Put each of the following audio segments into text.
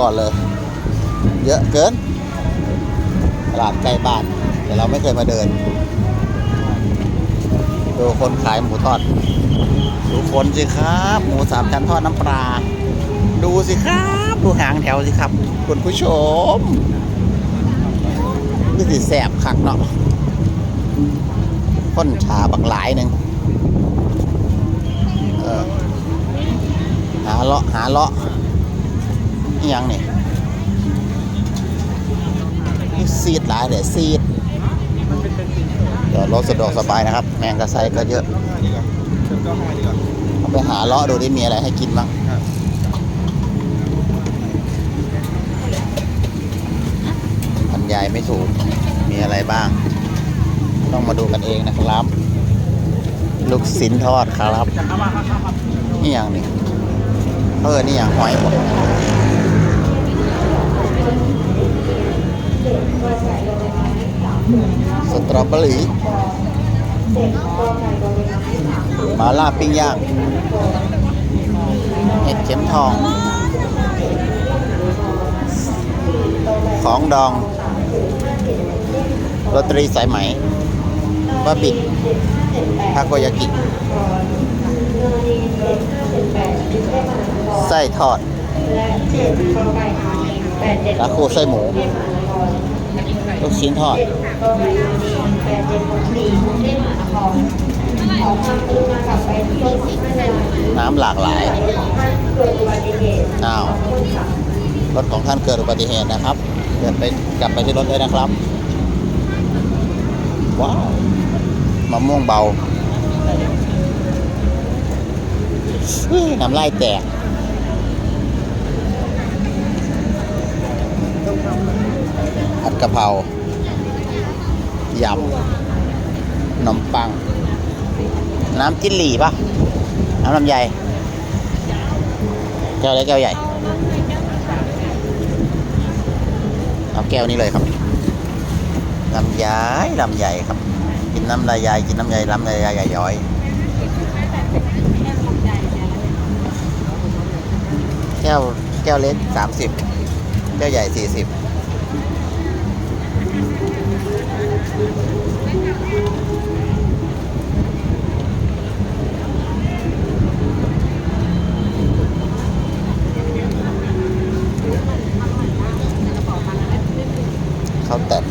ก่อนเลย เยอะเกิน ตลาดใกล้บ้าน แต่เราไม่เคยมาเดิน ดูคนขายหมูทอด ดูคนสิครับ หมูสามชั้นทอดน้ำปลา ดูสิครับ ดูหางแถวสิครับ คุณผู้ชมนี่สิแสบคักเนาะค้นชาบักหลายหนึ่งหาเลาะหาเลาะ นี่ยังนี่นี่ซีดหลายเดี๋ยวซีดเดี๋ยวรถสะดวกสบายนะครับ แมงกระไซก็เยอะเอาไปหาเลาะดูดิมีอะไรให้กินบ้างครับบรรยายไม่ถูก มีอะไรบ้าง ต้องมาดูกันเองนะครับ ลูกสินทอดครับ นี่อย่างนี้เออนี่อย่างหอยหมด สตรอเบอรี่มาล่าปิ้งย่างเห็ดเข็มทอง ของดองโรตรีสายไหมบะบิดทาโกยากิไส้ทอดตาคูไส้หมู ลูกชิ้นทอดน้ำหลากหลายอ้าวรถของท่านเกิดอุบัติเหตุนะครับเดินไปกลับไปที่รถเลยนะครับ ว้าวมะม่วงเบาน้ำลายแตก ผัดกะเพรายำขนมปัง น้ำจิ้นหรี่ปะน้ำลำไยแก้วเล็กแก้วใหญ่ เอาแก้วนี้เลยครับลำไยลำใหญ่ครับ กินน้ำลายยายกินน้ำใยลำลายยายย้อยแก้วแก้วเล็กสามสิบแก้วใหญ่สี่สิบ ข้าวแต่น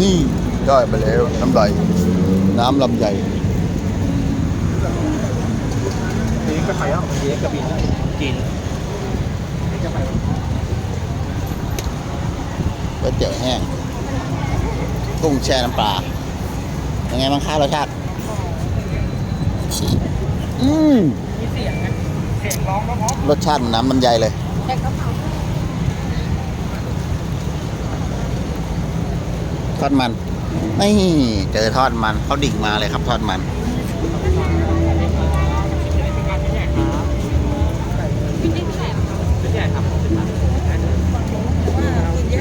นี่ได้มาแล้วน้ำไหล น้ำลำใหญ่ทีนี้ก็ไปแล้วทีนี้กระบี่จีนจะไปก๋วยเตี๋ยวแห้งกุ้งแช่น้ำปลายังไงบ้างคะรสชาติอืมมีเสียงนะเสียงร้องก็เพราะรสชาติเหมือนน้ำลำไยเลยทอดมัน นี่เจอทอดมันเขาดิ่งมาเลยครับทอดมัน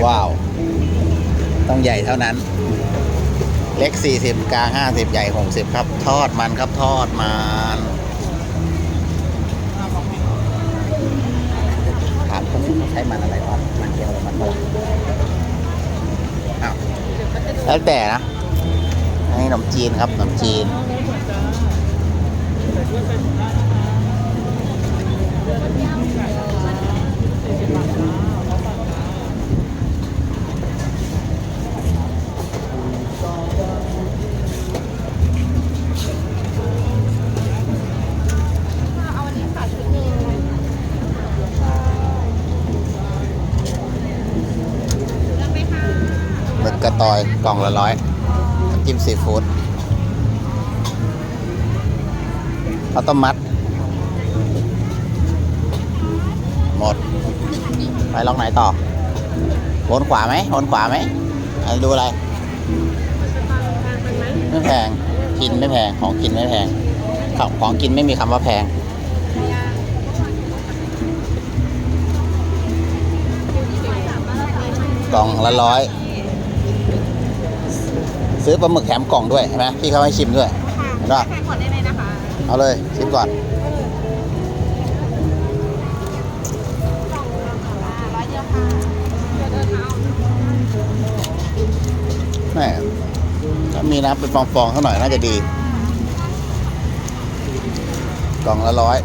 ว้าว ต้องใหญ่เท่านั้น เล็ก 40 กลาง 50 ใหญ่ 60 ครับ ทอดมันครับทอดมันถามเขาใช้มันอะไรทอดมันเกี๊ยวหรือมันฝรั่งอ้าว แล้วแต่นะอันนี้ขนมจีนครับขนมจีน ตอยกล่องละร้อยน้ำจิ้มซีฟู้ดข้าวต้มมัด หมด ไปลองไหนต่อวนขวาไหมวนขวาไหมดูอะไรไม่แพงกินไม่แพงของกินไม่แพงของของกินไม่มีคำว่าแพงกล่องละร้อย ซื้อปลาหมึกแถมกล่องด้วยใช่ไหมพี่เขาให้ชิมด้วยเห็นป่ะแพ็คหมดได้เลยนะคะ เอาเลยชิมก่อนร้อยเดียวค่ะเดี๋ยวเดินเอาแม่ถ้ามีน้ำเป็นฟองๆข้างหน่อยน่าจะดี กล่องละร้อย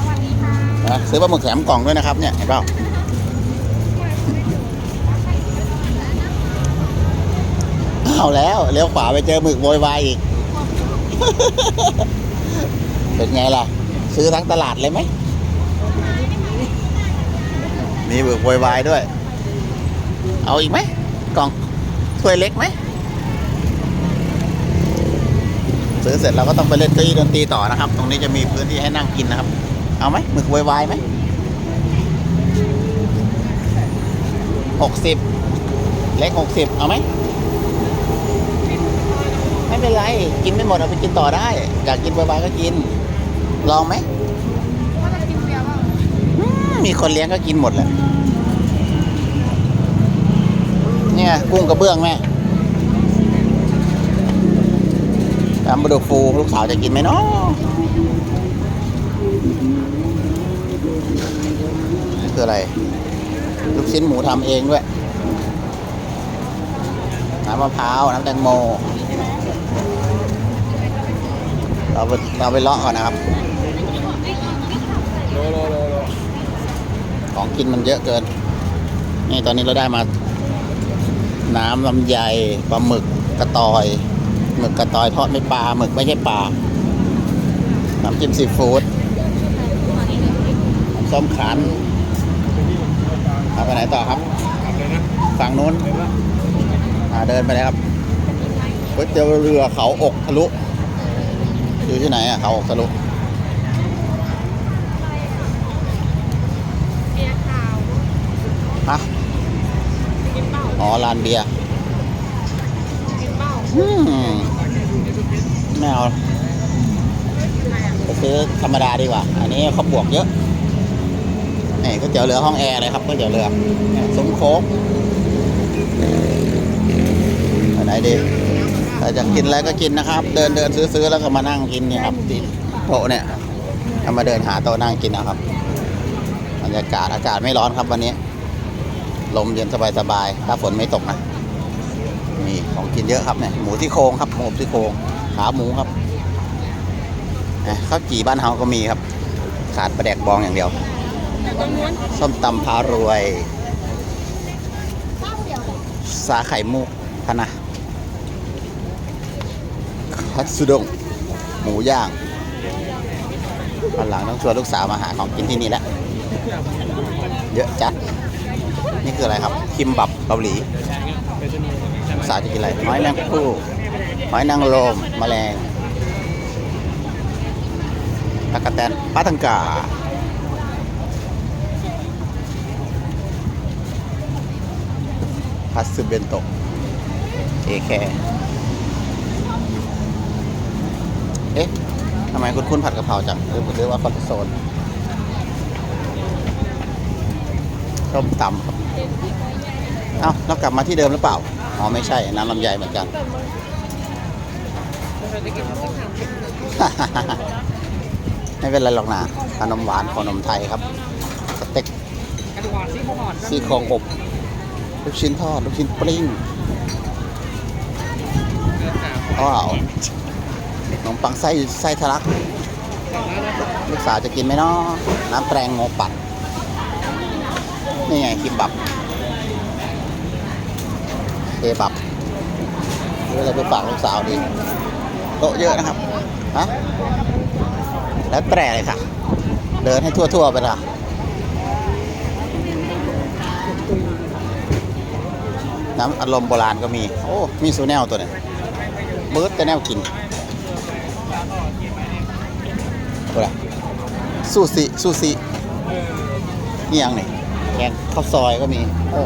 สวัสดีค่ะ นะซื้อปลาหมึกแถมกล่องด้วยนะครับเนี่ยเห็นเปล่า เอาแล้วเลี้ยวขวาไปเจอหมึกโวยวายอีก เป็นไงล่ะ ซื้อทั้งตลาดเลยไหมมีหมึกโวยวายด้วย เอาอีกไหมกล่องถ้วยเล็กไหมซื้อเสร็จเราก็ต้องไปเล่นเก้าอี้ดนตรีต่อนะครับ ตรงนี้จะมีพื้นที่ให้นั่งกินนะครับ เอาไหมหมึกโวยวายไหมหกสิบเล็กหกสิบเอาไหม ไม่เป็นไรกินไม่หมดเอาไปกินต่อได้ อยากกินโวยวายก็กิน ลองไหมว่าจะกินเบียร์บ้าอืมมีคนเลี้ยงก็กินหมดแหละเนี่ยกุ้งกระเบื้องแม่ตามบดูฟูลูกสาวจะกินไหมเนาะนี่คืออะไร ลูกชิ้นหมูทำเองด้วยน้ำมะพร้าว น้ำแตงโม เราไปเราไปเลาะก่อนนะครับ ของกินมันเยอะเกิน นี่ตอนนี้เราได้มา น้ำลำไยปลาหมึกกระตอย หมึกกระตอยทอดไม่ปลาหมึกไม่ใช่ปลา น้ำจิ้มซีฟู้ดน้ำส้มขันเอาไปไหนต่อครับฝั่งนู้นเห็นปะอ่าเดินไปเลยครับก๋วยเตี๋ยวเรือเขาอกทะลุ อยู่ที่ไหนอะเขาอกทะลุเบียร์ขาวฮะกินเปล่าอ๋อลานเบียร์กินเปล่าอืมไม่เอาไปซื้อธรรมดาดีกว่า อันนี้เขาบวกเยอะนี่ก๋วยเตี๋ยวเรือห้องแอร์เลยครับก๋วยเตี๋ยวเรือซุ้มโค้กอันไหนดี ถ้าจะกินอะไรก็กินนะครับ เดินเดินซื้อซื้อแล้วก็มานั่งกินเนี่ยครับที่โต๊ะเนี่ยเอามาเดินหาโต๊ะนั่งกินนะครับบรรยากาศอากาศไม่ร้อนครับวันนี้ ลมเย็นสบายๆถ้าฝนไม่ตกนะนี่ของกินเยอะครับเนี่ยหมูที่โครงครับหมูที่โครงขาหมูครับข้าวจี่บ้านเฮาก็มีครับ ขาดปลาแดกบองอย่างเดียวส้มตำพารวย สาไข่มุกพนะ คัตสึด้งหมูย่างวันหลังต้องชวนลูกสาวมาหาของกินที่นี่แหละเยอะจัด นี่คืออะไรครับ คิมบับเกาหลีลูกสาวจะกินอะไรหอยแมงผู้หอยนางรมแมลงตะกะแตนปลาทังกาพัสซึเบนโตเอแค เอ๊ะทำไมคุณคุณผัดกะเพราจังหรือหรือว่าคอนโซนส้มตำครับเอ้าเรากลับมาที่เดิมหรือเปล่า อ๋อ ไม่ใช่ น้ำลำไยเหมือนกัน ไม่เป็นไรหรอกนะขนมหวานขนมไทยครับ สเต็กกระดูกอ่อนซี่โครงอ่อนซี่โครงอบลูกชิ้นทอดลูกชิ้นปลิ้งเนื้อหนาว้าว ขนมปังไส้ไส้ทะลัก ลูกสาวจะกินไหมเนาะน้ำแตงโมปัดนี่ไงคิมบับเคบับหรืออะไรไปฝากลูกสาวดีโต๊ะเยอะนะครับฮะแล้วแต่เลยค่ะ เดินให้ทั่ว ๆ ไปละน้ำอารมณ์โบราณก็มี โอ้ มีซูแนลตัวนึงเบิร์ดแต่แนวกินอะไร ซูซิซูซินี่ยังนี่แกงข้าวซอยก็มีโอ้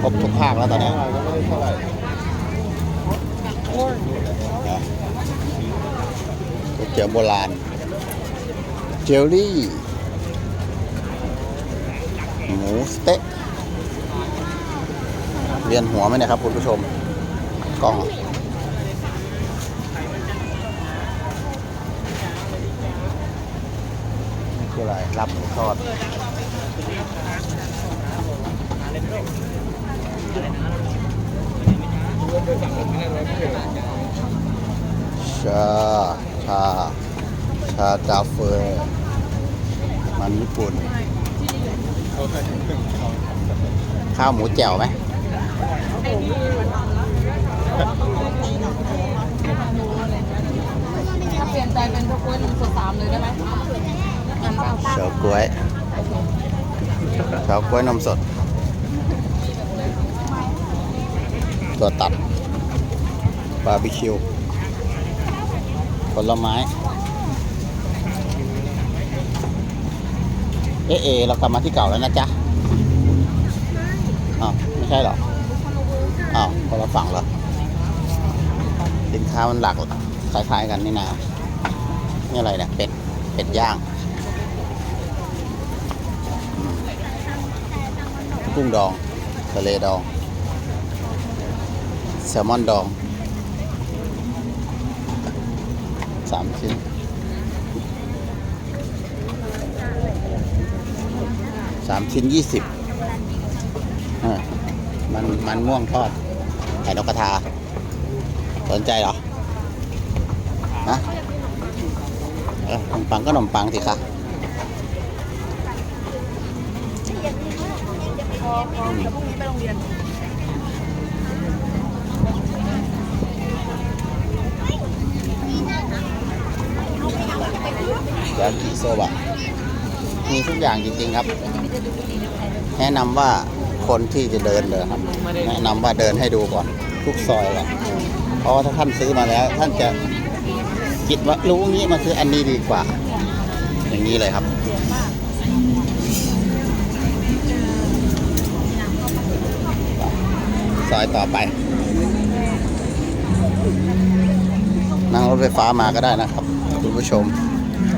ครบทุกภาคแล้วตอนนี้ก๋วยเตี๋ยวโบราณ เจลลี่ หมูสเต๊ะเวียนหัวไหมเนะครับคุณผู้ชมกล้อง นี่คืออะไรรับหมูทอดชา ชา ชากาเฟมันญี่ปุ่น ข้าวหมูแจ่วไหมถ้าเปลี่ยนใจเป็นพวกกล้วยนมสดสามเลยได้ไหมงั้น เปล่าเฉาก๊วยเฉาก๊วยนมสด ตัวตัดบาร์บีคิวผลไม้ เอเอเรากลับมาที่เก่าแล้วนะจ๊ะอ้าวไม่ใช่หรออ้าวคนละฝั่งเหรอสินค้ามันหลักคล้ายๆกันนี่นะนี่อะไรเนี่ย เป็ด เป็ดย่าง กุ้งดองทะเลดอง แซลมอนดองสามชิ้นสามชิ้นยี่สิบมันมันม่วงทอดไข่นกกระทา สนใจเหรอฮะขนมปังก็ขนมปังสิคะ อพอเดี๋ยวพรุ่งนี้ไปโรงเรียนยากิโซบะมีทุกอย่างจริงๆครับ แนะนำว่าคนที่จะเดินเลยครับ แนะนำว่าเดินให้ดูก่อน ทุกซอยก่อนเพราะว่าถ้าท่านซื้อมาแล้ว ท่านจะคิดว่ารู้งี้มาซื้ออันนี้ดีกว่า อย่างนี้เลยครับ ซอยต่อไป นั่งรถไฟฟ้ามาก็ได้นะครับ คุณผู้ชม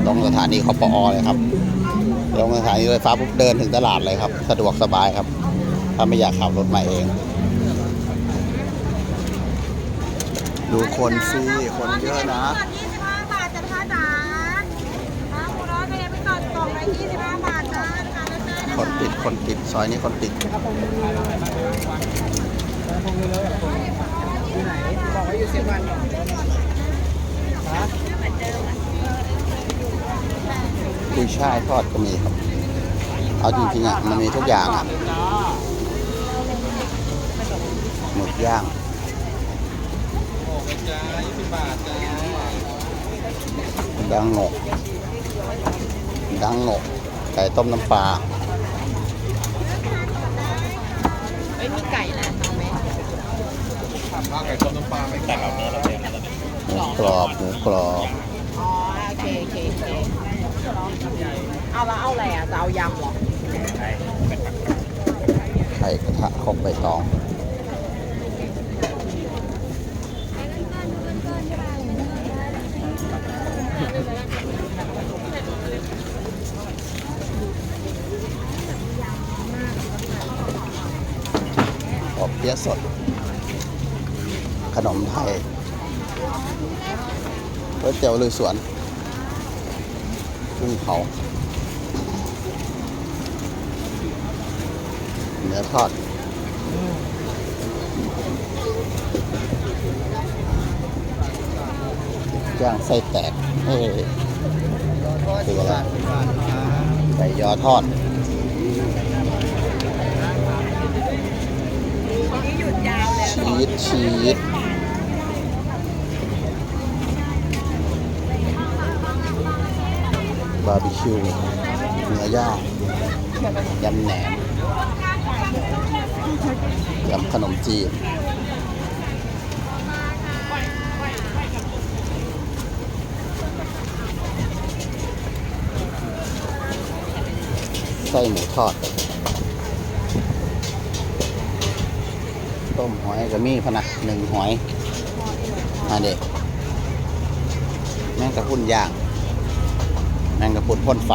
ลงสถานีคอปอเลยครับ ลงสถานีรถไฟฟ้าปุ๊บเดินถึงตลาดเลยครับ สะดวกสบายครับ ถ้าไม่อยากขับรถมาเอง ดูคนสิคนเยอะนะ 25 บาทจะพาจ๋าถ้าหมูร้อนก็ยังไม่ก่อนกล่องละ25 บาทจ้านะคะแล้วเจอนะคนติดคนติดซอยนี้คนติด บอกว่าอยู่สิบวันกุ้ยช่ายทอดก็มีครับ เอาจริงๆอะมันมีทุกอย่างอะหมึกย่างจ้ายี่สิบบาทจ้าดังโงกดังโงกไก่ต้มน้ำปลาไม่มีไก่นะ เอาไหมว่าไก่ต้มน้ำปลาไม่แต่เราเนื้อเราเองหมูกรอบหมูกรอบอ๋อโอเคโอเคโอเคเอาแล้วเอาอะไรอะจะเอายำเหรอไข่กระทะครกใบตองปอบเปี๊ยะสดข นมไทยก๋วยเตี๋ยวลุยสวนกุ้งเผาเนื้อทอดย่างไส้แตกเฮ้ยคืออะไรไก่ยอทอดชีสชีสาร์บีคิวเนื้อย่างยำแหนมยำขนมจีนไส้หมูทอด ต้มหอยก็มีพะนะหนึ่งหอย มาเด็กแมงกะพรุนย่าง แมงกะพรุนพ่นไฟ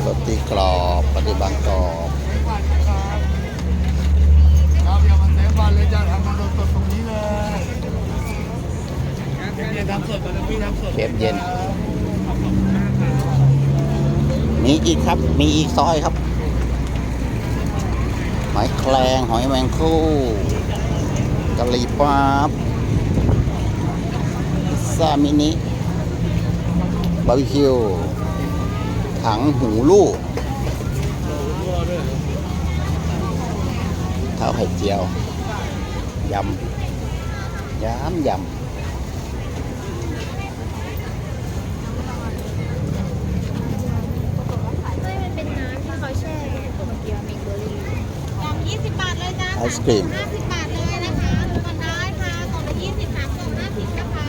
โรตีกรอบปฏิบังกรอบครับอย่ามาเซฟบอลเลยจ้าทำมาสดๆตรงนี้เลยเนี่ยทำสดมาเลยพี่ทำสดเชฟเย็น มีอีกครับ มีอีกซอยครับ หอยแครงหอยแมงคู่กะหรี่ปั๊บพิ ซซ่ามินิบาร์บีคิว ถังหูลูกข้าวไข่เจียวยำยำยำไม่มันเป็นน้ำที่เขาแช่ตัวเมื่อกี้มิกเบอร์รี่ กล่อง20 บาทเลยจ้า ไอศกรีม 50 บาทเลยนะคะดูกันได้ค่ะกล่องละ20สามกล่อง50นะคะ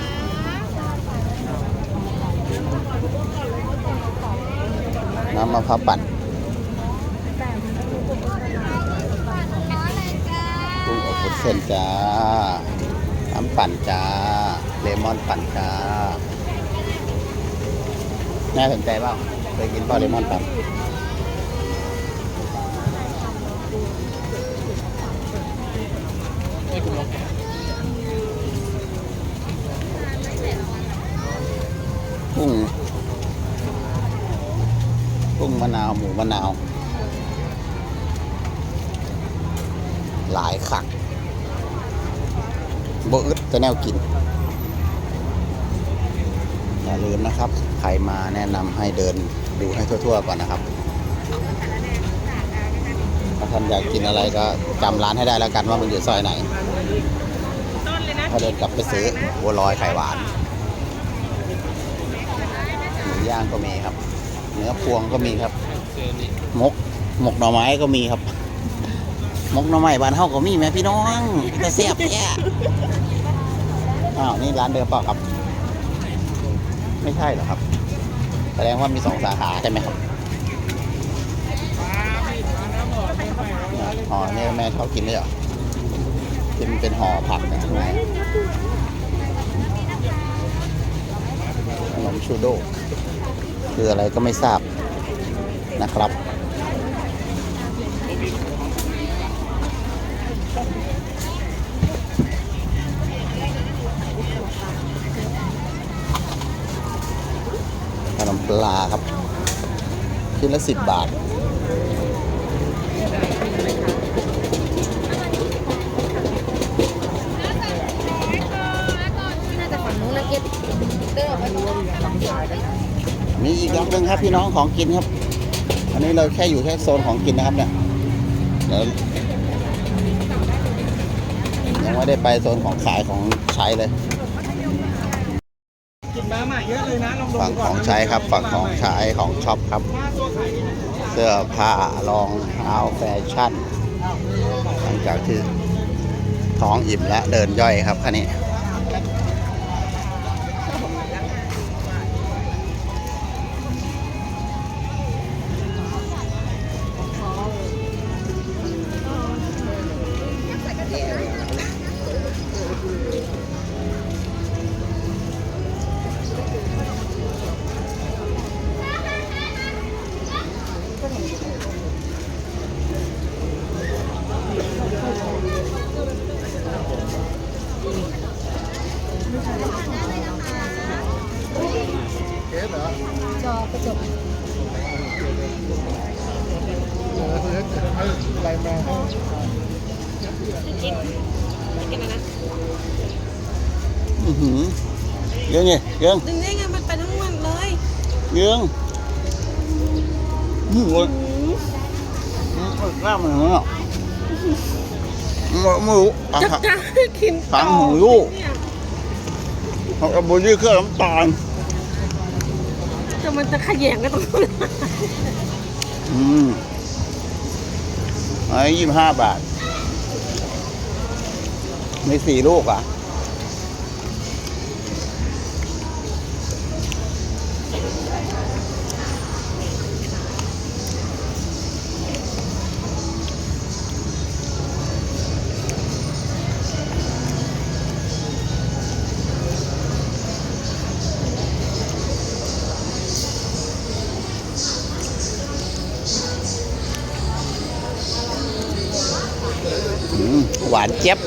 น้ำมะพร้าวปั่นกุ้งอบวุ้นเส้นจ้า น้ำปั่นจ้า เลมอนปั่นจ้าแม่สนใจเปล่าเคยกินป่าเลมอนปั่น กุ้ง กุ้ง มะนาว หลายขักบ่อึดจะแนวกิน อย่าลืมนะครับ ใครมาแนะนำให้เดินดูให้ทั่วๆก่อนนะครับถ้าท่านอยากกินอะไรก็จำร้านให้ได้แล้วกันว่ามันอยู่ซอยไหนถ้าเดินกลับไปซื้อบัวลอยไข่หวานหมูย่างก็มีครับ เนื้อพวงก็มีครับ มกหมกหน่อไม้ก็มีครับมกหน่อไม้บ้านเฮาก็มีแม่พี่น้องจะเสียบแย่อ้าวนี่ร้านเดิมเปล่าครับ ไม่ใช่เหรอครับ แสดงว่ามีสองสาขาใช่ไหมครับอ๋อเนี่ยแม่เขากินเลยเหรอกินเป็นห่อผักนะข้างในขนมชูโดคืออะไรก็ไม่ทราบ นะครับ ขนมปลาครับชิ้นละสิบบาทน่าจะฝั่งนู้นแล้วเก็ตเดินออกไปตรงนู้นมีอีกล็อกหนึงครับพี่น้องของกินครับ อันนี้เราแค่อยู่แค่โซนของกินนะครับเนี่ยเดี๋ยวยังไม่ได้ไปโซนของขายของใช้เลยกินน้ำอะเยอะเลยนะลองดูฝั่งก่ขนองใช้ครับฝั่งของใช้ของช็อปครับ เสื้อผ้ารองเท้าแฟชั่น หลังจากที่ท้องอิ่มและเดินย่อยครับคันนี้ ยื่องไงเยื่องดึงได้ไงมันไปทั้งวันเลยเยื่องหืมเลยอืมกล้ามมันเหรอไม่ไม่รู้อะจะจะกินฟังหูลูกเขาเอาบุหรี่เครื่องน้ำตาลจะมันจะขยงกันตรงนู้นอืมไอ้ยี่ห้าบาทมีสี่ลูกอะ วานเจี๊ยบ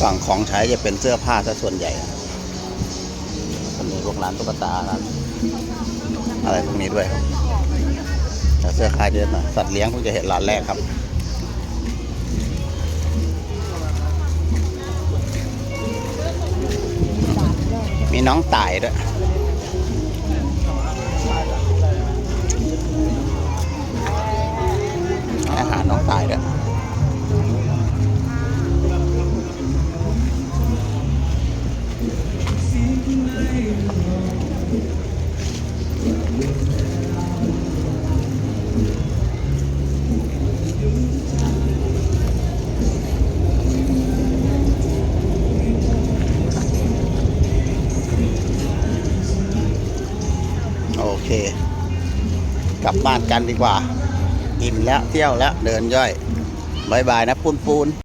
ฝั่งของใช้จะเป็นเสื้อผ้าซะส่วนใหญ่ก็มีพวกร้านตุ๊กตาร้านอะไรพวกนี้ด้วยครับ แต่เสื้อคลายเยอะหน่อยสัตว์เลี้ยงเพิ่งจะเห็นร้านแรกครับมีน้องต่ายด้วยอาหารน้องต่ายด้วย กลับบ้านกันดีกว่า อิ่มแล้วเที่ยวแล้วเดินย่อยบายบายนะปูนปูน